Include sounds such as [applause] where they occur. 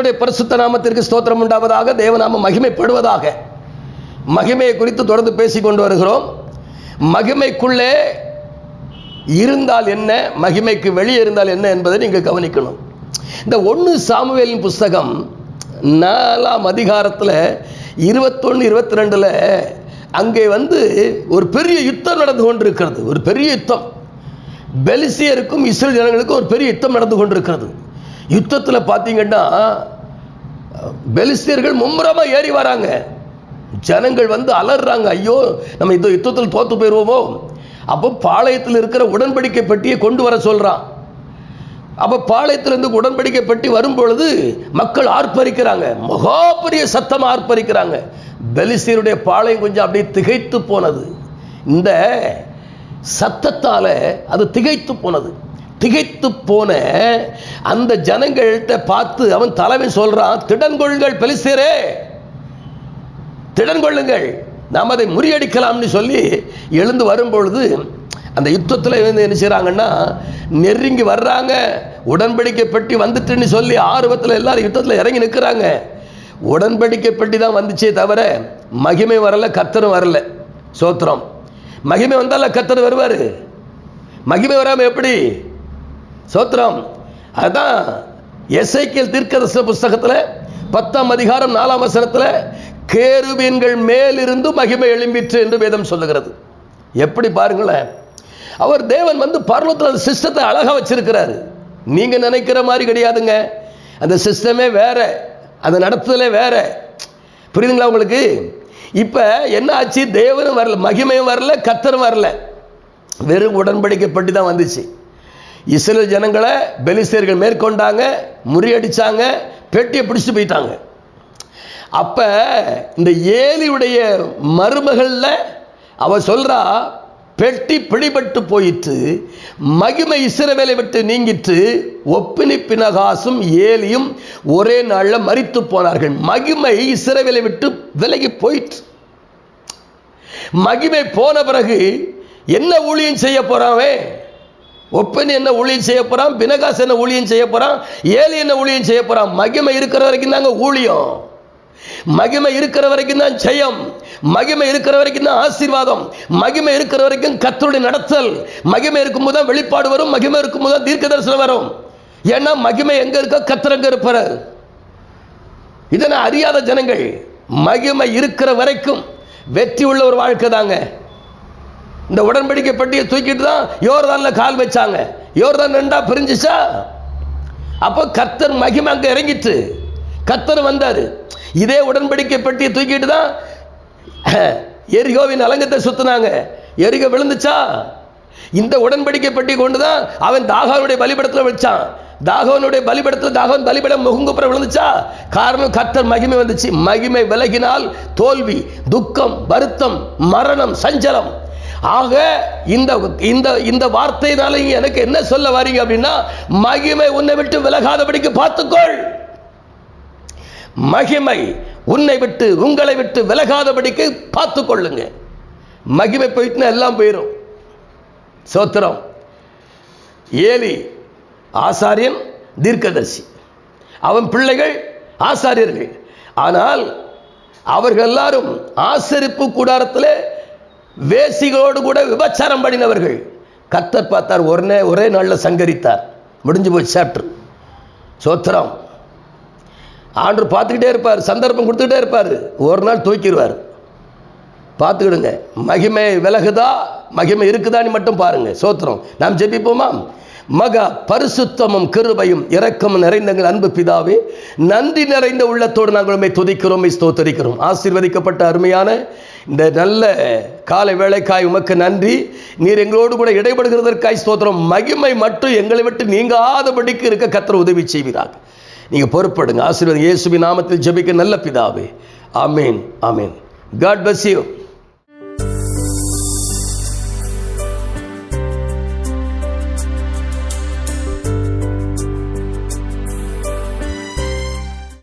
கர்த்தருடைய பரிசுத்த நாமத்திற்கு ஸ்தோத்திரம் உண்டாவதாக தேவநாம மகிமைப்படுவதாக. மகிமையை குறித்து தொடர்ந்து பேசிக் கொண்டு வருகிறோம். மகிமைக்குள்ளே இருந்தால் என்ன மகிமைக்கு வெளியே இருந்தால் என்ன என்பதை நீங்கள் கவனிக்கணும். இந்த ஒன்று சாமுவேலின் புஸ்தகம் நாலாம் அதிகாரத்தில் இருபத்தொன்று இருபத்தி ரெண்டில் அங்கே வந்து ஒரு பெரிய யுத்தம் நடந்து கொண்டிருக்கிறது. ஒரு பெரிய யுத்தம். பெலிசியருக்கும் இஸ்ரேல் ஜனங்களுக்கும் ஒரு பெரிய யுத்தம் நடந்து கொண்டிருக்கிறது. யுத்தத்தில் பார்த்தீங்கன்னா பெலிஸ்தியர்கள் மும்முரமா ஏறி வராங்க. ஜனங்கள் வந்து அலறாங்க. ஐயோ நம்ம இந்த யுத்தத்தில் தோத்து போயிடுவோமோ அப்போ பாளையத்தில் இருக்கிற உடன்படிக்கை பெட்டியை கொண்டு வர சொல்கிறான் அப்போ பாளையத்திலிருந்து உடன்படிக்கை பெட்டி வரும் பொழுது மக்கள் ஆர்ப்பரிக்கிறாங்க. மகா பெரிய சத்தம் ஆர்ப்பரிக்கிறாங்க. பெலிஸ்தீருடைய பாளையம் கொஞ்சம் அப்படியே திகைத்து போனது. இந்த சத்தத்தால அது திகைத்து போனது. திகைத்து போன அந்த ஜனங்கள்கிட்ட பார்த்து அவன் தலைமை சொல்றான் திடன்கொள்ளுங்கள் பெலிஸ்தீரே திடன்கொள்ளுங்கள் நாம் அதை முறியடிக்கலாம்னு சொல்லி எழுந்து வரும்பொழுது அந்த யுத்தத்தில் வந்து என்ன செய்கிறாங்கன்னா நெருங்கி வர்றாங்க உடன்படிக்கை பெட்டி வந்துட்டுன்னு சொல்லி ஆர்வத்தில் எல்லாரும் யுத்தத்தில் இறங்கி நிற்கிறாங்க உடன்படிக்கை பெட்டி தான் வந்துச்சே தவிர மகிமை வரல கத்தரும் வரல. சோத்திரம். மகிமை வந்தால கத்தர் வருவார். மகிமை வராமல் எப்படி? சோத்திரம். அதுதான் எஸ்ஐக்கியல் தீர்க்கதர்சன புஸ்தகத்தில் பத்தாம் அதிகாரம் நாலாம் வசனத்தில் கேருபீன்கள் மேலிருந்து மகிமை எழும்பிற்று என்று வேதம் சொல்லுகிறது. எப்படி பாருங்களேன். அவர் தேவன் வந்து பர்வத்தில் அந்த சிஸ்டத்தை அழகாக வச்சிருக்கிறாரு. நீங்கள் நினைக்கிற மாதிரி கிடையாதுங்க. அந்த சிஸ்டமே வேற. அந்த நடத்துதலே வேற. புரியுதுங்களா உங்களுக்கு? இப்போ என்ன ஆச்சு? தேவனும் வரல மகிமையும் வரல கத்தரும் வரல. வெறும் உடன்படிக்கைப்பட்டு தான் வந்துச்சு. இஸ்ரேல் ஜனங்களை பெலிஸ்தீர்கள் மேற்கொண்டாங்க முறியடிச்சாங்க பெட்டியை பிடிச்சிட்டு போயிட்டாங்க. அப்ப இந்த ஏலியுடைய மருமகள்ல அவ சொல்றா பெட்டி பிடிபட்டு போயிற்று மகிமை இசிறவேலை விட்டு நீங்கிற்று ஒப்பினி பினகாசும் ஏலியும் ஒரே நாளில் மறித்து போனார்கள். மகிமை இசிறவேலை விட்டு விலகி போயிற்று. மகிமை போன பிறகு என்ன ஊழியம் செய்ய போறாவே ஒப்பன் என்ன ஊழியம் செய்ய போறான் பினகாஸ் என்ன ஊழியம் செய்ய போறான் ஏழு என்ன ஊழியம் செய்ய போறான்? மகிமை இருக்கிற வரைக்கும் தாங்க ஊழியம். மகிமை இருக்கிற வரைக்கும் தான் ஜெயம். மகிமை இருக்கிற வரைக்கும் தான் ஆசீர்வாதம். மகிமை இருக்கிற வரைக்கும் கத்தருடைய நடத்தல். மகிமை இருக்கும்போது தான் வெளிப்பாடு வரும் மகிமை இருக்கும்போது தான் தீர்க்க தரிசனம் வரும். ஏன்னா மகிமை எங்க இருக்க கத்தர் எங்க இருப்பார். இதனை அறியாத ஜனங்கள் மகிமை இருக்கிற வரைக்கும் வெற்றி உள்ள ஒரு வாழ்க்கை தாங்க. இந்த உடன்படிக்கை பெட்டியை தூக்கிட்டு தான் யோர்தான்ல கால் வச்சாங்க. யோர்தான் ரெண்டா பிரிஞ்சுச்சா? அப்போ கத்தர் மகிமை அங்கே இறங்கிட்டு கத்தர் வந்தார். இதே உடன்படிக்கை பெட்டியை தூக்கிட்டு தான் [clears throat] எரிகோவின் அலங்கத்தை சுத்தினாங்க. எரிகோ விழுந்துச்சா? இந்த உடன்படிக்கை பெட்டி கொண்டு தான் அவன் தாகவனுடைய பலிபடத்தில் வச்சான். தாகவனுடைய பலிபடத்தில் தாகவன் பலிபடம் முகுங்குப்புற விழுந்துச்சா? காரணம் கத்தர் மகிமை வந்துச்சு. மகிமை விலகினால் தோல்வி துக்கம் வருத்தம் மரணம் சஞ்சலம். ஆக இந்த இந்த இந்த வார்த்தையினால எனக்கு என்ன சொல்ல வரீங்க அப்படின்னா மகிமை உன்னை விட்டு விலகாதபடிக்கு பார்த்துக்கொள். மகிமை உன்னை விட்டு உங்களை விட்டு விலகாதபடிக்கு பார்த்து கொள்ளுங்க மகிமை போயிட்டுனா எல்லாம் போயிடும் சோத்திரம். ஏலி ஆசாரியன் தீர்க்கதர்சி. அவன் பிள்ளைகள் ஆசாரியர்கள். ஆனால் அவர்கள் எல்லாரும் ஆசரிப்பு கூடாரத்தில் வேசிகளோடு கூட விபச்சாரம் பண்ணினவர்கள். கத்தர் பார்த்தார் ஒரே ஒரே நாளில் சங்கரித்தார். முடிஞ்சு போய் சாப்டர். சோத்திரம். ஆண்டு பார்த்துக்கிட்டே இருப்பார் சந்தர்ப்பம் கொடுத்துக்கிட்டே இருப்பார். ஒரு நாள் தூக்கிடுவார். பார்த்துக்கிடுங்க. மகிமை விலகுதா? மகிமை இருக்குதான்னு மட்டும் பாருங்க சோத்திரம். நாம் ஜெபிப்போமா? மகா பரிசுத்தமும் கிருபையும் இரக்கமும் நிறைந்தங்கள் அன்பு பிதாவே நன்றி நிறைந்த உள்ளத்தோடு நாங்கள் உண்மை துதிக்கிறோம் ஸ்தோத்தரிக்கிறோம். ஆசீர்வதிக்கப்பட்ட அருமையான இந்த நல்ல காலை வேலைக்காய் உமக்கு நன்றி. நீர் எங்களோடு கூட இடைபடுகிறதற்காய் ஸ்தோத்திரம். மகிமை மட்டும் எங்களை விட்டு நீங்காதபடிக்கு இருக்க கத்தர் உதவி செய்வீராக. நீங்கள் பொறுப்படுங்க. ஆசீர்வாதம் இயேசுவி நாமத்தில் ஜபிக்க நல்ல பிதாவே. ஆமேன் ஆமேன். God bless you